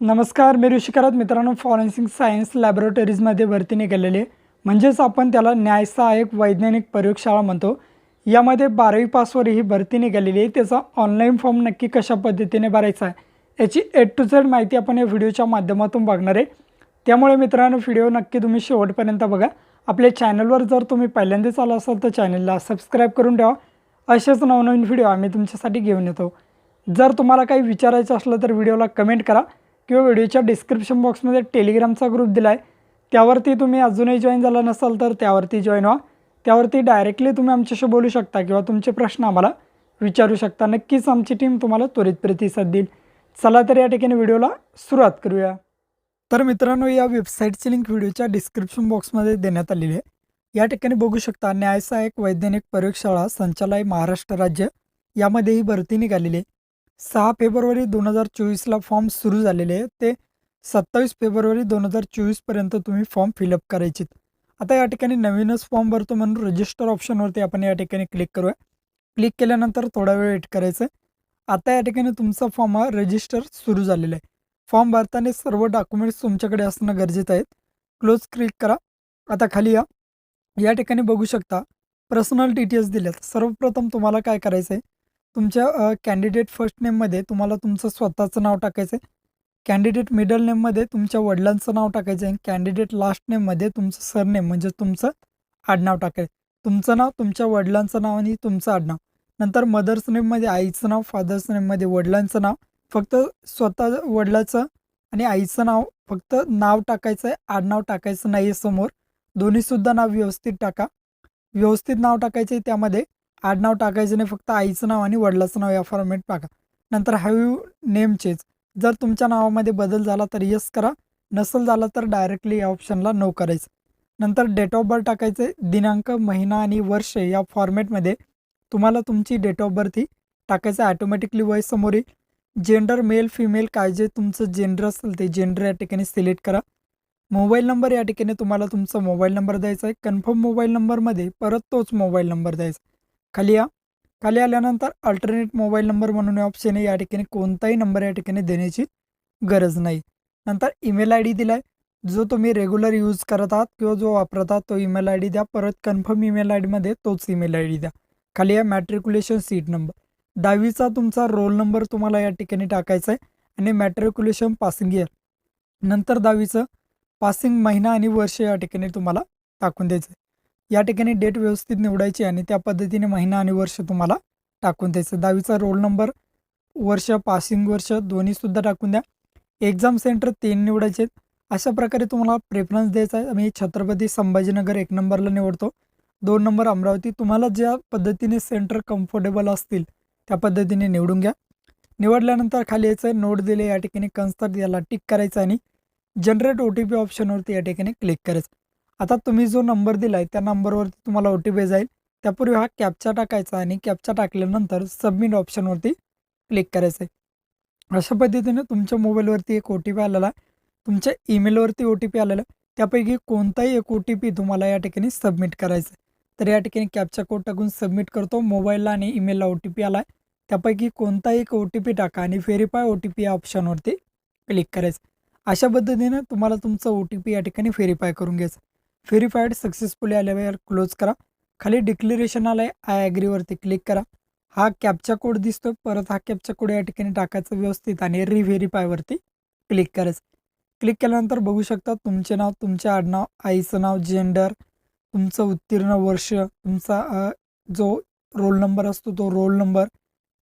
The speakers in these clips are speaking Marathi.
नमस्कार मी ऋषिकरात मित्रांनो फॉरेन्सिक सायन्स लॅबोरेटरीजमध्ये भरती निघालेले. म्हणजेच आपण त्याला न्यायसहाय्यक वैज्ञानिक प्रयोगशाळा म्हणतो. यामध्ये बारावी पासवर ही भरती निघालेली आहे. त्याचा ऑनलाईन फॉर्म नक्की कशा पद्धतीने भरायचा आहे याची ए टू झेड माहिती आपण या व्हिडिओच्या माध्यमातून बघणार आहे. त्यामुळे मित्रांनो व्हिडिओ नक्की तुम्ही शेवटपर्यंत बघा. आपल्या चॅनलवर जर तुम्ही पहिल्यांदाच आला असाल तर चॅनलला सबस्क्राईब करून ठेवा. असेच नवनवीन व्हिडिओ आम्ही तुमच्यासाठी घेऊन येतो. जर तुम्हाला काही विचारायचं असलं तर व्हिडिओला कमेंट करा. किंवा व्हिडिओच्या डिस्क्रिप्शन बॉक्समध्ये टेलिग्रामचा ग्रुप दिला आहे त्यावरती तुम्ही अजूनही जॉईन झाला नसाल तर त्यावरती जॉईन व्हा. त्यावरती डायरेक्टली तुम्ही आमच्याशी बोलू शकता किंवा तुमचे प्रश्न आम्हाला विचारू शकता. नक्कीच आमची टीम तुम्हाला त्वरित प्रतिसाद देईल. चला तर या ठिकाणी व्हिडिओला सुरुवात करूया. तर मित्रांनो या वेबसाईटची लिंक व्हिडिओच्या डिस्क्रिप्शन बॉक्समध्ये देण्यात आलेली आहे. या ठिकाणी बघू शकता न्यायसहायक वैज्ञानिक प्रयोगशाळा संचालय महाराष्ट्र राज्य यामध्ये ही भरती निघालेली आहे. सहा फेब्रुवारी दोन हजार चोवीसला फॉर्म सुरू झालेले आहे. ते सत्तावीस फेब्रुवारी दोन हजार चोवीसपर्यंत तुम्ही फॉर्म फिलअप करायचे आता या ठिकाणी नवीनच फॉर्म भरतो म्हणून रजिस्टर ऑप्शनवरती आपण या ठिकाणी क्लिक करूया. क्लिक केल्यानंतर थोडा वेळ वेट करायचं आहे आता या ठिकाणी तुमचा फॉर्म हा रजिस्टर सुरू झालेला आहे. फॉर्म भरताना सर्व डॉक्युमेंट्स तुमच्याकडे असणं गरजेचं आहे. क्लोज क्लिक करा. आता खाली या. या ठिकाणी बघू शकता. पर्सनल डिटेल्स दिल्यात. सर्वप्रथम तुम्हाला काय करायचं आहे तुमच्या कॅन्डिडेट फर्स्ट नेममध्ये तुम्हाला तुमचं स्वतःचं नाव टाकायचं आहे कॅन्डिडेट मिडल नेममध्ये तुमच्या वडिलांचं नाव टाकायचं आहे कॅन्डिडेट लास्ट नेममध्ये तुमचं सरनेम म्हणजे तुमचं आडनाव टाकायचं तुमचं नाव तुमच्या वडिलांचं नाव आणि तुमचं आडनाव. नंतर मदर्स नेममध्ये आईचं नाव फादर्स नेममध्ये वडिलांचं नाव. फक्त स्वतः वडिलाचं आणि आईचं नाव फक्त नाव टाकायचं आहे आडनाव टाकायचं नाही आहे समोर. दोन्हीसुद्धा नाव व्यवस्थित टाका. व्यवस्थित नाव टाकायचं आहे त्यामध्ये. आडनाव टाकायचं नाही फक्त आईचं नाव आणि वडिलाचं नाव या फॉर्मेट टाका. नंतर हॅव यू नेम चेंज जर तुमच्या नावामध्ये बदल झाला तर यस करा नसेल झाला तर डायरेक्टली या ऑप्शनला नो करायचं. नंतर डेट ऑफ बर्थ टाकायचं दिनांक महिना आणि वर्ष या फॉर्मॅटमध्ये तुम्हाला तुमची डेट ऑफ बर्थ ही टाकायचं ॲटोमॅटिकली वय समोर येईल. जेंडर मेल फिमेल काय जे तुमचं जेंडर असेल ते जेंडर या ठिकाणी सिलेक्ट करा. मोबाईल नंबर या ठिकाणी तुम्हाला तुमचा मोबाईल नंबर द्यायचा आहे. कन्फर्म मोबाईल नंबरमध्ये परत तोच मोबाईल नंबर द्यायचा. खाली या खाली आल्यानंतर अल्टरनेट मोबाईल नंबर म्हणून ऑप्शन आहे. या ठिकाणी कोणताही नंबर या ठिकाणी देण्याची गरज नाही. नंतर ईमेल आय डी दिला आहे जो तुम्ही रेग्युलर यूज करत आहात किंवा जो वापरत आहात तो ईमेल आय डी द्या. परत कन्फर्म ईमेल आय डीमध्ये तोच ईमेल आय डी द्या. खाली या मॅट्रिक्युलेशन सीट नंबर दहावीचा तुमचा रोल नंबर तुम्हाला या ठिकाणी टाकायचा आहे आणि मॅट्रिक्युलेशन पासिंग इयर नंतर दहावीचं पासिंग महिना आणि वर्ष या ठिकाणी तुम्हाला टाकून द्यायचं आहे. या ठिकाणी डेट व्यवस्थित निवडायची आणि त्या पद्धतीने महिना आणि वर्ष तुम्हाला टाकून द्यायचं. दहावीचा रोल नंबर वर्ष पासिंग वर्ष दोन्हीसुद्धा टाकून द्या. एक्झाम सेंटर तीन निवडायचे आहेत. अशा प्रकारे तुम्हाला प्रेफरन्स द्यायचा आहे. मी छत्रपती संभाजीनगर एक नंबरला निवडतो. दोन नंबर अमरावती. तुम्हाला ज्या पद्धतीने सेंटर कम्फर्टेबल असतील त्या पद्धतीने निवडून घ्या. निवडल्यानंतर खाली यायचं आहे. नोट दिले या ठिकाणी कन्स्टर याला टिक करायचं आणि जनरेट ओ टी पी ऑप्शनवरती या ठिकाणी क्लिक करायचं. आता तुम्ही जो नंबर दिला आहे त्या नंबरवरती तुम्हाला ओ टी पी जाईल. त्यापूर्वी हा कॅपचा टाकायचा आणि कॅपचा टाकल्यानंतर सबमिट ऑप्शनवरती क्लिक करायचं आहे अशा पद्धतीने तुमच्या मोबाईलवरती एक ओ टी पी आलेला आहे. तुमच्या ईमेलवरती ओ टी पी आलेला आहे. त्यापैकी कोणताही एक ओ टी पी तुम्हाला या ठिकाणी सबमिट करायचं आहे तर या ठिकाणी कॅपचा कोड टाकून सबमिट करतो. मोबाईलला आणि ईमेलला ओ टी पी आला आहे त्यापैकी कोणताही एक ओ टी पी टाका आणि व्हेरीफाय ओ टी पी या ऑप्शनवरती क्लिक करायचं. अशा पद्धतीनं तुम्हाला तुमचं ओ टी पी या ठिकाणी व्हेरीफाय करून घ्यायचं. व्हेरीफाईड सक्सेसफुली आल्यावर क्लोज करा. खाली डिक्लेरेशन आलं आहे आय ॲग्रीवरती क्लिक करा. हा कॅपचा कोड दिसतो परत हा कॅपचा कोड या ठिकाणी टाकायचा व्यवस्थित आणि रिव्हेरीफायवरती क्लिक करायचं. क्लिक केल्यानंतर बघू शकता तुमचे नाव तुमचे आडनाव आईचं नाव जेंडर तुमचं उत्तीर्ण वर्ष तुमचा जो रोल नंबर असतो तो रोल नंबर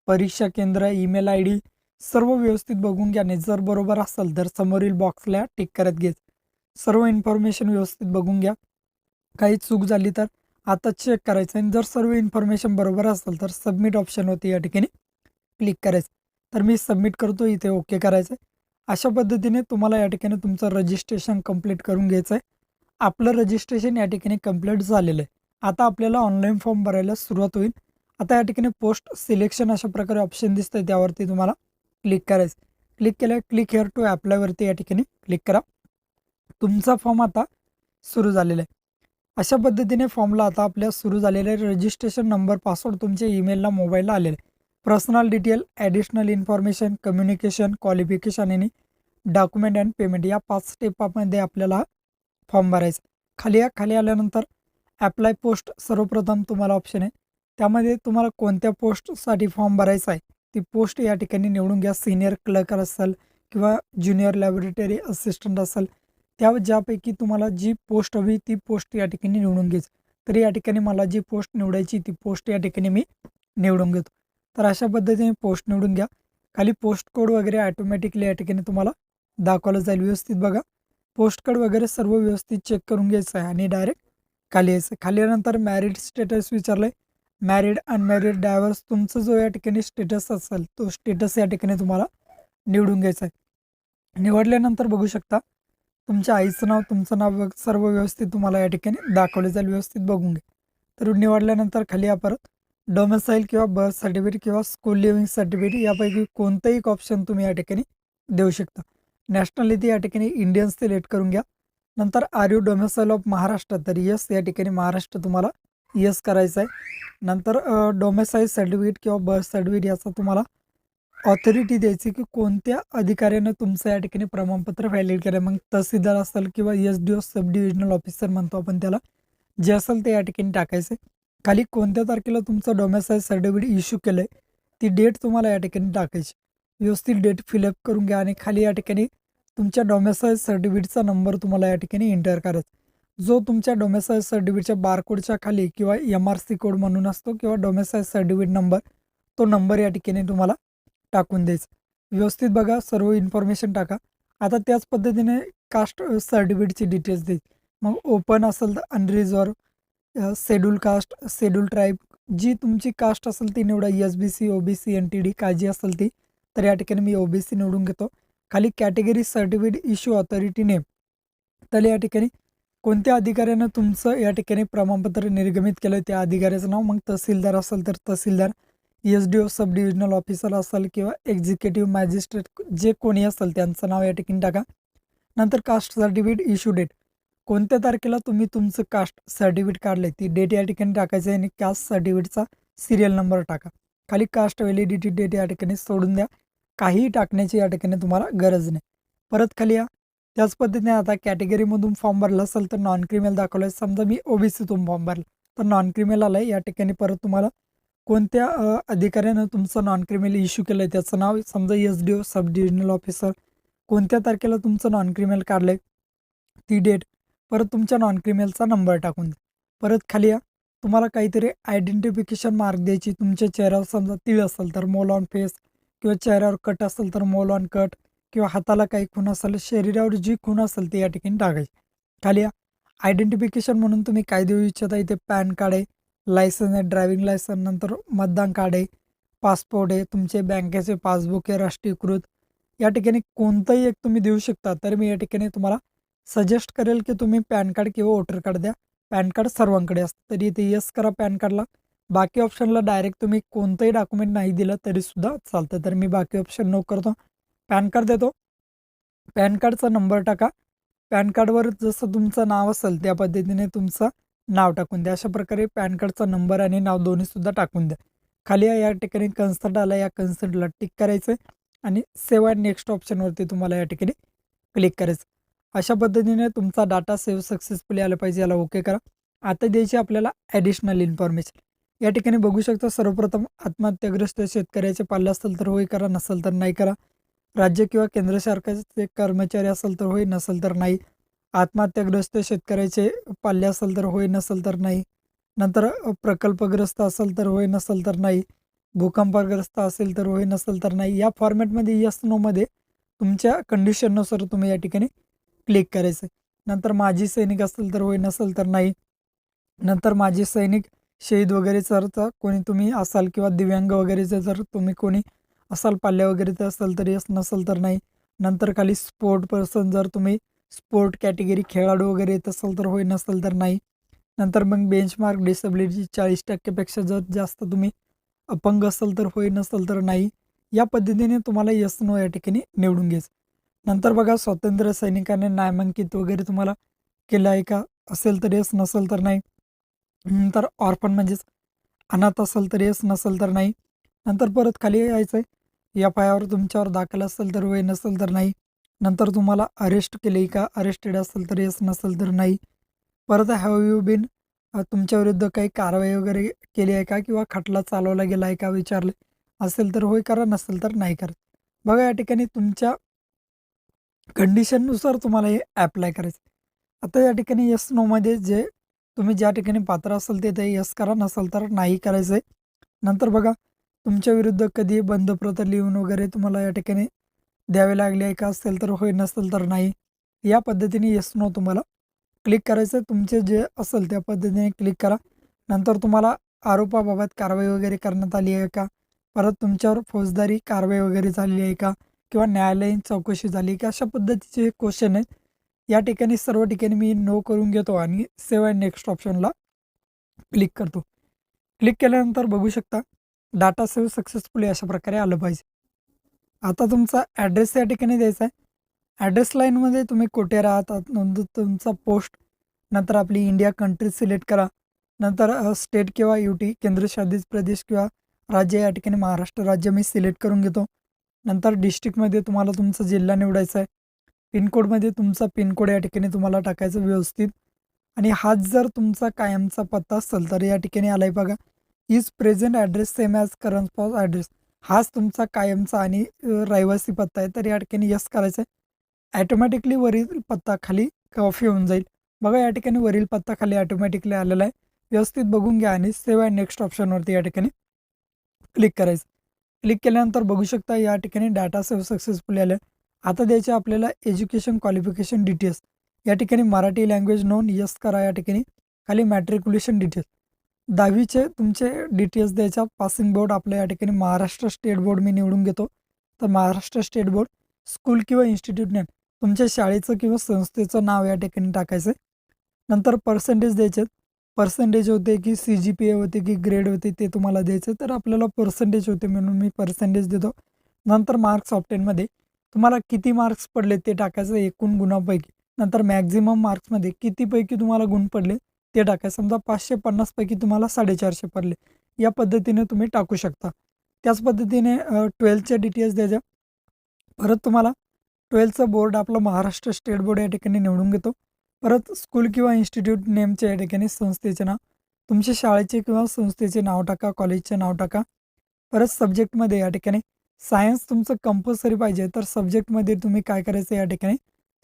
परीक्षा केंद्र ईमेल आय डी सर्व व्यवस्थित बघून घ्या आणि जर बरोबर असेल तर समोरील बॉक्सला टिक करत घे सर्व इन्फॉर्मेशन व्यवस्थित बघून घ्या. काही चूक झाली तर आता चेक करायचं. आणि जर सर्व इन्फॉर्मेशन बरोबर असेल तर सबमिट ऑप्शन होते या ठिकाणी क्लिक करायचं. तर मी सबमिट करतो इथे ओके करायचं आहे अशा पद्धतीने तुम्हाला या ठिकाणी तुमचं रजिस्ट्रेशन कंप्लीट करून घ्यायचं आहे आपलं रजिस्ट्रेशन या ठिकाणी कंप्लीट झालेलं आहे. आता आपल्याला ऑनलाईन फॉर्म भरायला सुरुवात होईल. आता या ठिकाणी पोस्ट सिलेक्शन अशा प्रकारे ऑप्शन दिसतं त्यावरती तुम्हाला क्लिक करायचं. क्लिक केलं क्लिक हेअर टू ॲप्लायवरती या ठिकाणी क्लिक करा. तुमचा फॉर्म आता सुरू झालेला आहे. अशा पद्धतीने फॉर्मला आता आपल्या सुरू झालेले रजिस्ट्रेशन नंबर पासवर्ड तुमच्या ईमेलला मोबाईलला आलेले आहे. Personal detail additional information communication qualification आणि डॉक्युमेंट अँड पेमेंट या पाच स्टेपामध्ये आपल्याला फॉर्म भरायचा. खाली या खाली आल्यानंतर ॲप्लाय पोस्ट सर्वप्रथम तुम्हाला ऑप्शन आहे. त्यामध्ये तुम्हाला कोणत्या पोस्टसाठी फॉर्म भरायचा आहे ती पोस्ट या ठिकाणी निवडून घ्या. सिनियर क्लर्क असेल किंवा ज्युनियर लॅबोरेटरी असिस्टंट असेल त्या ज्यापैकी तुम्हाला जी पोस्ट हवी ती पोस्ट या ठिकाणी निवडून घ्यायची. तर या ठिकाणी मला जी पोस्ट निवडायची ती पोस्ट या ठिकाणी मी निवडून घेतो. तर अशा पद्धतीने पोस्ट निवडून घ्या. खाली पोस्ट कोड वगैरे ॲटोमॅटिकली या ठिकाणी तुम्हाला दाखवलं जाईल व्यवस्थित बघा. पोस्ट कोड वगैरे सर्व व्यवस्थित चेक करून घ्यायचं आहे आणि डायरेक्ट खाली यायचं. खाली आल्यानंतर मॅरिड स्टेटस विचारलं आहे मॅरिड अनमॅरिड डायव्हर्स तुमचं जो या ठिकाणी स्टेटस असेल तो स्टेटस या ठिकाणी तुम्हाला निवडून घ्यायचा आहे. निवडल्यानंतर बघू शकता तुमच्या आईचं नाव तुमचं नाव सर्व व्यवस्थित तुम्हाला या ठिकाणी दाखवले जाईल. व्यवस्थित बघून घ्या. तर निवडल्यानंतर खाली आपण परत. डोमेसाईल किंवा बर्थ सर्टिफिकेट किंवा स्कूल लिव्हिंग सर्टिफिकेट यापैकी कोणतंही एक ऑप्शन तुम्ही या ठिकाणी देऊ शकता. नॅशनॅलिटी या ठिकाणी इंडियन सिलेक्ट करून घ्या. नंतर are you domicile of Maharashtra? तर यस या ठिकाणी महाराष्ट्र तुम्हाला यस करायचं आहे नंतर डोमेसाईल सर्टिफिकेट किंवा बर्थ सर्टिफिकेट याचा तुम्हाला ऑथॉरिटी द्यायची की कोणत्या अधिकाऱ्यानं तुमचं या ठिकाणी प्रमाणपत्र व्हॅलिड केलं मग तहसीलदार असेल किंवा S D O sub divisional officer म्हणतो आपण त्याला जे असेल ते या ठिकाणी टाकायचं. आहे खाली कोणत्या तारखेला तुमचं डोमेसाईल सर्टिफिकेट इश्यू केलं आहे ती डेट तुम्हाला या ठिकाणी टाकायची. व्यवस्थित डेट फिलअप करून घ्या आणि खाली या ठिकाणी तुमच्या डोमेसाईल सर्टिफिकेटचा नंबर तुम्हाला या ठिकाणी एंटर करायचा. जो तुमच्या डोमेसाईल सर्टिफिकेटच्या बारकोडच्या खाली किंवा एम आर सी कोड म्हणून असतो किंवा डोमेसाईल सर्टिफिकेट नंबर तो नंबर या ठिकाणी तुम्हाला टाकून द्यायचं. व्यवस्थित बघा सर्व इन्फॉर्मेशन टाका. आता त्याच पद्धतीने कास्ट सर्टिफिकेटची डिटेल्स द्यायची. मग ओपन असेल तर unreserve schedule caste schedule tribe जी तुमची कास्ट असेल ती निवडा. S B C O B C N T D काय जी असेल ती तर या ठिकाणी मी ओ बी सी निवडून घेतो. खाली category certificate issue authority name तर या ठिकाणी कोणत्या अधिकाऱ्यानं तुमचं या ठिकाणी प्रमाणपत्र निर्गमित केलं त्या अधिकाऱ्याचं नाव मग तहसीलदार असेल तर tehsildar. S D O sub divisional officer असेल किंवा एक्झिक्युटिव्ह मॅजिस्ट्रेट जे कोणी असेल त्यांचं नाव या ठिकाणी टाका. नंतर कास्ट सर्टिफिकेट इश्यू डेट. कोणत्या तारखेला तुम्ही तुमचं कास्ट सर्टिफिकेट काढले ती डेट या ठिकाणी टाकायचं आहे आणि कास्ट सर्टिफिकेटचा सिरियल नंबर टाका. खाली कास्ट व्हॅलिडिटी डेट या ठिकाणी सोडून द्या. काहीही टाकण्याची या ठिकाणी तुम्हाला गरज नाही. परत खाली या. त्याच पद्धतीने आता कॅटेगरीमधून फॉर्म भरला असेल तर नॉन क्रिमिनल दाखवलं आहे समजा मी ओबीसीतून फॉर्म भरला. तर नॉन क्रिमिनल आलं आहे या ठिकाणी परत तुम्हाला कोणत्या अधिकाऱ्यानं तुमचं नॉन क्रिमिनल इश्यू केलं आहे त्याचं नाव समजा S D O sub divisional officer कोणत्या तारखेला तुमचं नॉन क्रिमिनल काढलं आहे ती डेट परत तुमच्या नॉन क्रिमिनलचा नंबर टाकून द्या. परत खाली या. तुम्हाला काहीतरी आयडेंटिफिकेशन मार्क द्यायची. तुमच्या चेहऱ्यावर समजा तीळ असेल तर मोल ऑन फेस किंवा चेहऱ्यावर कट असेल तर मोल ऑन कट किंवा हाताला काही खून असेल शरीरावर जी खून असेल ती या ठिकाणी टाकायची. खाली या. आयडेंटिफिकेशन म्हणून तुम्ही काय देऊ इच्छिता इथे पॅन कार्ड आहे. लायसन आहे ड्रायव्हिंग लायसन नंतर मतदान कार्ड आहे पासपोर्ट आहे तुमचे बँकेचे पासबुक आहे राष्ट्रीयकृत. या ठिकाणी कोणतंही एक तुम्ही देऊ शकता तर मी या ठिकाणी तुम्हाला सजेस्ट करेल की तुम्ही पॅन कार्ड किंवा वोटर कार्ड द्या. पॅन कार्ड सर्वांकडे असतं तरी इथे यस करा पॅन कार्डला. बाकी ऑप्शनला डायरेक्ट तुम्ही कोणतंही डॉक्युमेंट नाही दिलं तरीसुद्धा चालतं. तर मी बाकी ऑप्शन नो करतो. पॅन कार्ड देतो. पॅन कार्डचा नंबर टाका. पॅन कार्डवर जसं तुमचं नाव असेल त्या पद्धतीने तुमचं नाव टाकून द्या. अशा प्रकारे पॅन कार्डचा नंबर आणि नाव दोन्हीसुद्धा टाकून द्या. खाली या- या ठिकाणी कन्सर्ट आला या कन्सर्टला टिक करायचं आणि सेव्ह अँड नेक्स्ट ऑप्शनवरती तुम्हाला या ठिकाणी क्लिक करायचं. अशा पद्धतीने तुमचा डाटा सेव्ह सक्सेसफुली आला पाहिजे याला ओके करा. आता द्यायची आपल्याला ॲडिशनल इन्फॉर्मेशन या ठिकाणी बघू शकता सर्वप्रथम आत्महत्याग्रस्त शेतकऱ्याचे पाल्ले असेल तर होय करा नसेल तर नाही करा. राज्य किंवा केंद्र सरकारचे कर्मचारी असेल तर होय नसेल तर नाही. आत्महत्याग्रस्त शेतकऱ्याचे पाल्य असेल तर होय नसेल तर नाही. नंतर प्रकल्पग्रस्त असेल तर होय नसेल तर नाही. भूकंपग्रस्त असेल तर होय नसेल तर नाही. या फॉर्मॅटमध्ये यस नोमध्ये तुमच्या कंडिशननुसार तुम्ही या ठिकाणी क्लिक करायचं. नंतर माजी सैनिक असेल तर होय नसेल तर नाही. नंतर माजी सैनिक शहीद वगैरे जर तर कोणी तुम्ही असाल किंवा दिव्यांग वगैरेचे जर तुम्ही कोणी असाल पाल्या वगैरे तर असाल तर यस नसेल तर नाही. नंतर खाली स्पोर्ट पर्सन जर तुम्ही स्पोर्ट कॅटेगरी खेळाडू वगैरे येत असेल तर होय नसेल तर नाही. नंतर मग बेंचमार्क डिसेबिलिटी चाळीस टक्केपेक्षा जर जास्त तुम्ही अपंग असेल तर होय नसेल तर नाही या पद्धतीने तुम्हाला यस नो या ठिकाणी निवडून घ्यायचं. नंतर बघा स्वातंत्र्य सैनिकाने नामांकित वगैरे तुम्हाला केलं आहे का? असेल तर येस नसेल तर नाही. नंतर ऑर्फन म्हणजेच अनाथ असेल तर येस नसेल तर नाही. नंतर परत खाली यायचं आहे या पायावर तुमच्यावर दाखल असेल तर होय नसेल तर नाही. नंतर तुम्हाला अरेस्ट केले का अरेस्टेड असेल तर येस नसेल तर नाही. परत हॅव यू बीन तुमच्या विरुद्ध काही कारवाई वगैरे केली आहे का? किंवा खटला चालवला गेला आहे का? विचारले. असेल तर होय करा नसेल तर नाही करत बघा या ठिकाणी तुमच्या कंडिशननुसार तुम्हाला हे ॲप्लाय करायचं. आता या ठिकाणी यस नोमध्ये जे तुम्ही ज्या ठिकाणी पात्र असाल ते ते यस करा नसेल तर नाही करायचं आहे नंतर बघा तुमच्या विरुद्ध कधी बंधप्रत लिहून वगैरे तुम्हाला या ठिकाणी द्यावे लागले आहे का असेल तर होय नसेल तर नाही. या पद्धतीने येस नो तुम्हाला क्लिक करायचं. तुमचे जे असेल त्या पद्धतीने क्लिक करा. नंतर तुम्हाला आरोपाबाबत कारवाई वगैरे करण्यात आली आहे का? परत तुमच्यावर फौजदारी कारवाई वगैरे झालेली आहे का? किंवा न्यायालयीन चौकशी झाली की? अशा पद्धतीचे हे क्वेश्चन आहेत. या ठिकाणी सर्व ठिकाणी मी नो करून घेतो आणि सेव्ह अँड नेक्स्ट ऑप्शनला क्लिक करतो. क्लिक केल्यानंतर बघू शकता डाटा सेव्ह सक्सेसफुली अशा प्रकारे आलं पाहिजे. आता तुमचा ॲड्रेस या ठिकाणी द्यायचा आहे. ॲड्रेस लाईनमध्ये तुम्ही कुठे राहतात नंतर तुमचा पोस्ट नंतर आपली इंडिया कंट्री सिलेक्ट करा. नंतर स्टेट किंवा यू टी केंद्रशासित प्रदेश किंवा राज्य या ठिकाणी महाराष्ट्र राज्य मी सिलेक्ट करून घेतो. नंतर डिस्ट्रिक्टमध्ये तुम्हाला तुमचा जिल्हा निवडायचा आहे. पिनकोडमध्ये तुमचा पिनकोड या ठिकाणी तुम्हाला टाकायचं व्यवस्थित. आणि हाच जर तुमचा कायमचा पत्ता असेल तर या ठिकाणी आला आहे बघा. Is present address same as current pause address हाच तुमचा कायमचा आणि रहिवासी पत्ता आहे. तर या ठिकाणी यस करायचं आहे ॲटोमॅटिकली वरील पत्ता खाली कॉफी होऊन जाईल. बघा या ठिकाणी वरील पत्ता खाली ॲटोमॅटिकली आलेला आहे. व्यवस्थित बघून घ्या आणि सेव्ह अँड नेक्स्ट ऑप्शनवरती या ठिकाणी क्लिक करायचं. क्लिक केल्यानंतर बघू शकता या ठिकाणी डाटा सेव्ह सक्सेसफुली आलं आता द्यायचे आपल्याला एज्युकेशन क्वालिफिकेशन डिटेल्स या ठिकाणी मराठी लँग्वेज नोन यस करा या ठिकाणी. खाली मॅट्रिक्युलेशन डिटेल्स दहावीचे तुमचे डिटेल्स द्यायच्या पासिंग बोर्ड आपल्या या ठिकाणी महाराष्ट्र स्टेट बोर्ड मी निवडून घेतो. तर महाराष्ट्र स्टेट बोर्ड स्कूल किंवा इन्स्टिट्यूट नेम तुमच्या शाळेचं किंवा संस्थेचं नाव या ठिकाणी टाकायचं आहे नंतर पर्सेंटेज द्यायचे. पर्सेंटेज होते की सी जी पी ए होते की ग्रेड होते ते तुम्हाला द्यायचं. तर आपल्याला पर्सेंटेज होते म्हणून मी पर्सेंटेज देतो. नंतर मार्क्स ऑप्टेनमध्ये तुम्हाला किती मार्क्स पडले ते टाकायचं एकूण गुणापैकी. नंतर मॅक्झिमम मार्क्समध्ये कितीपैकी तुम्हाला गुण पडले ते टाका समजा पाचशे पन्नासपैकी तुम्हाला साडेचारशे पडले. या पद्धतीने तुम्ही टाकू शकता. त्याच पद्धतीने ट्वेल्थच्या एस द्यायच्या परत तुम्हाला ट्वेल्थचं बोर्ड आपलं महाराष्ट्र स्टेट बोर्ड या ठिकाणी निवडून घेतो. परत स्कूल किंवा इन्स्टिट्यूट नेमचे या ठिकाणी संस्थेचे नाव तुमच्या शाळेचे किंवा संस्थेचे नाव टाका कॉलेजचे नाव टाका. परत सब्जेक्टमध्ये या ठिकाणी सायन्स तुमचं कंपल्सरी पाहिजे. तर सब्जेक्टमध्ये तुम्ही काय करायचं या ठिकाणी?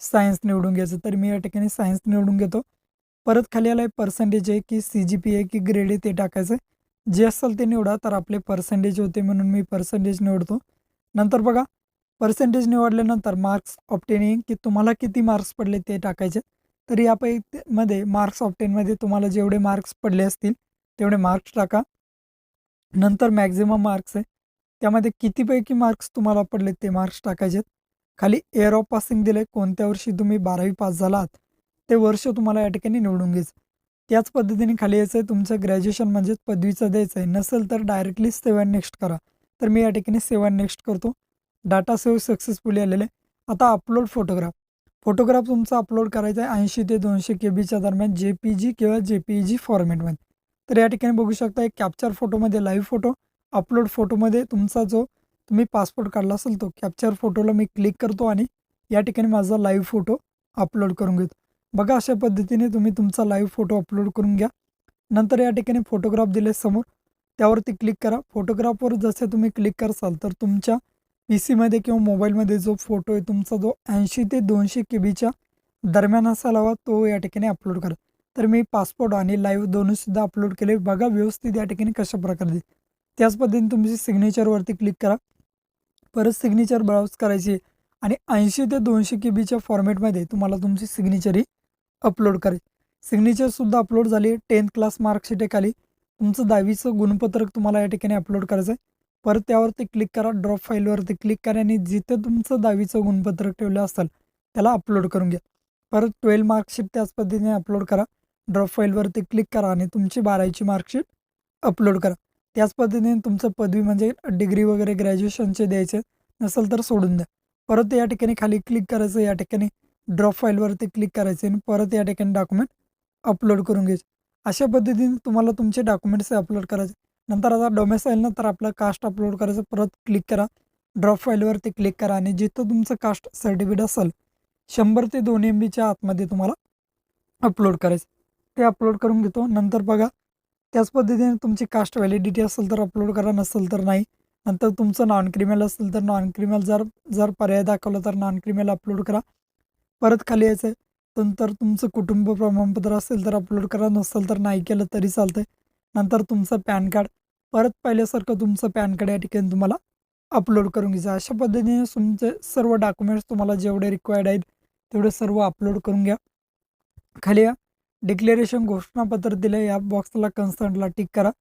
सायन्स निवडून घ्यायचं. तर मी या ठिकाणी सायन्स निवडून घेतो. परत खाली आलं आहे पर्सेंटेज आहे की सी जी पी आहे की ग्रेड आहे ते टाकायचं जे असेल ते निवडा तर आपले पर्सेंटेज होते म्हणून मी पर्सेंटेज निवडतो. नंतर बघा पर्सेंटेज निवडल्यानंतर मार्क्स ऑप्टेनिंग की तुम्हाला किती मार्क्स पडले ते टाकायचे. तर यापैकी मध्ये मार्क्स ऑप्टेनमध्ये तुम्हाला जेवढे मार्क्स पडले असतील तेवढे मार्क्स टाका. नंतर मॅक्झिमम मार्क्स आहे. त्यामध्ये कितीपैकी मार्क्स तुम्हाला पडले ते मार्क्स टाकायचे खाली एअर ऑफ पासिंग दिले कोणत्या वर्षी तुम्ही बारावी पास झालात? ते वर्ष तुम्हाला या ठिकाणी निवडून घ्यायचं. त्याच पद्धतीने खाली यायचं आहे तुमचं ग्रॅज्युएशन म्हणजेच पदवीचं द्यायचं आहे नसेल तर डायरेक्टली सेवन नेक्स्ट करा. तर मी या ठिकाणी सेवन नेक्स्ट करतो. डाटा सेव्ह सक्सेसफुली आलेले. आता अपलोड फोटोग्राफ फोटोग्राफ तुमचा अपलोड करायचा आहे ऐंशी ते दोनशे के बीच्या दरम्यान जे पी जी किंवा जे पी जी फॉर्मॅटमध्ये तर या ठिकाणी बघू शकता एक कॅप्चर फोटोमध्ये लाईव्ह फोटो अपलोड फोटोमध्ये तुमचा जो तुम्ही पासपोर्ट काढला असेल तो कॅप्चर फोटोला मी क्लिक करतो आणि या ठिकाणी माझा लाईव्ह फोटो अपलोड करून घेतो. बघा अशा पद्धतीने तुम्ही तुमचा लाईव्ह फोटो अपलोड करून घ्या. नंतर या ठिकाणी फोटोग्राफ दिले समोर. त्यावरती क्लिक करा. फोटोग्राफवर जसे तुम्ही क्लिक करसाल तर तुमच्या पी सीमध्ये किंवा मोबाईलमध्ये जो फोटो आहे तुमचा जो ऐंशी ते दोनशे के बीच्या दरम्यान असायला हवा तो या ठिकाणी अपलोड करा. तर मी पासपोर्ट आणि लाईव्ह दोन्हीसुद्धा अपलोड केले. बघा व्यवस्थित या ठिकाणी कशा प्रकारे त्याच पद्धतीने तुमची सिग्नेचरवरती क्लिक करा. परत सिग्नेचर ब्राउज करायची आणि ऐंशी ते दोनशे के बीच्या फॉर्मॅटमध्ये तुम्हाला तुमची सिग्नेचर ही अपलोड करायची सिग्नेचरसुद्धा अपलोड झाली टेन्थ क्लास मार्कशीट एक आली तुमचं दहावीचं गुणपत्रक तुम्हाला या ठिकाणी अपलोड करायचं आहे. परत त्यावरती क्लिक करा ड्रॉप फाईलवरती क्लिक करा आणि जिथं तुमचं दहावीचं गुणपत्रक ठेवलं असेल त्याला अपलोड करून घ्या. परत ट्वेल्व मार्कशीट त्याच पद्धतीने अपलोड करा ड्रॉप फाईलवरती क्लिक करा आणि तुमची बारावीची मार्कशीट अपलोड करा. त्याच पद्धतीने तुमचं पदवी म्हणजे डिग्री वगैरे ग्रॅज्युएशनचे द्यायचे नसेल तर सोडून द्या. परत या ठिकाणी खाली क्लिक करायचं या ठिकाणी ड्रॉप फाईलवरती क्लिक करायचे आणि परत या ठिकाणी डॉक्युमेंट अपलोड करून घ्यायचे. अशा पद्धतीने तुम्हाला तुमचे डॉक्युमेंट्स अपलोड करायचे. नंतर आता डोमेसाईल नंतर आपलं कास्ट अपलोड करायचं परत क्लिक करा. ड्रॉप फाईलवरती क्लिक करा आणि जिथं तुमचं कास्ट सर्टिफिकेट असेल शंभर ते दोन एम बीच्या आतमध्ये तुम्हाला अपलोड करायचं. ते अपलोड करून घेतो. नंतर बघा त्याच पद्धतीने तुमची कास्ट व्हॅलिडिटी असेल तर अपलोड करा नसेल तर नाही. नंतर तुमचं नॉन क्रिमिनल असेल तर नॉन क्रिमिनल जर जर पर्याय दाखवला तर नॉन क्रिमिनल अपलोड करा. परत खाली यायचं आहे नंतर तुमचं कुटुंब प्रमाणपत्र असेल तर अपलोड करा नसेल तर नाही केलं तरी चालतंय. नंतर तुमचं पॅन कार्ड परत पाहिल्यासारखं तुमचं पॅन कार्ड या ठिकाणी तुम्हाला अपलोड करून घ्यायचं. अशा पद्धतीने तुमचे सर्व डॉक्युमेंट्स तुम्हाला जेवढे रिक्वायर्ड आहेत तेवढे सर्व अपलोड करून घ्या. खाली या. डिक्लेरेशन घोषणापत्र दिलं या बॉक्सला कन्सर्टला टिक करा.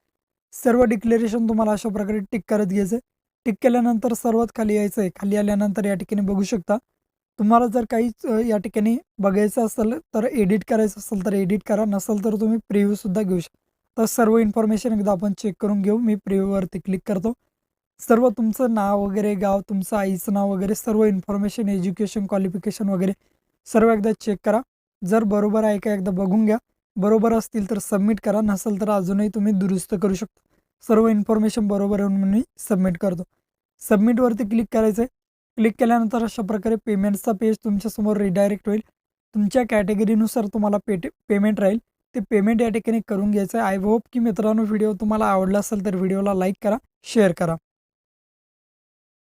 सर्व डिक्लेरेशन तुम्हाला अशा प्रकारे टिक करत घ्यायचं आहे टिक केल्यानंतर सर्वात खाली यायचं आहे खाली आल्यानंतर या ठिकाणी बघू शकता. तुम्हाला जर काहीच या ठिकाणी बघायचं असेल तर एडिट करायचं असेल तर एडिट करा. नसेल तर तुम्ही प्रिव्ह्यूसुद्धा घेऊ शकता. तर सर्व इन्फॉर्मेशन एकदा आपण चेक करून घेऊ. मी प्रिव्ह्यूवरती क्लिक करतो. सर्व तुमचं नाव वगैरे गाव तुमचं आईचं नाव वगैरे सर्व इन्फॉर्मेशन एज्युकेशन क्वालिफिकेशन वगैरे सर्व एकदा चेक करा. जर बरोबर आहे का एकदा बघून घ्या. बरोबर असतील तर सबमिट करा. नसेल तर अजूनही तुम्ही दुरुस्त करू शकता. सर्व इन्फॉर्मेशन बरोबर येऊन मी सबमिट करतो. सबमिटवरती क्लिक करायचं आहे क्लिक केल्यानंतर अशा प्रकारे पेमेंटचा पेज तुमच्यासमोर रिडायरेक्ट होईल. तुमच्या कॅटेगरीनुसार तुम्हाला पेटे पेमेंट राहील. ते पेमेंट या ठिकाणी करून घ्यायचं आहे. आय होप की मित्रांनो व्हिडिओ तुम्हाला आवडला असेल तर व्हिडिओला लाईक करा शेअर करा.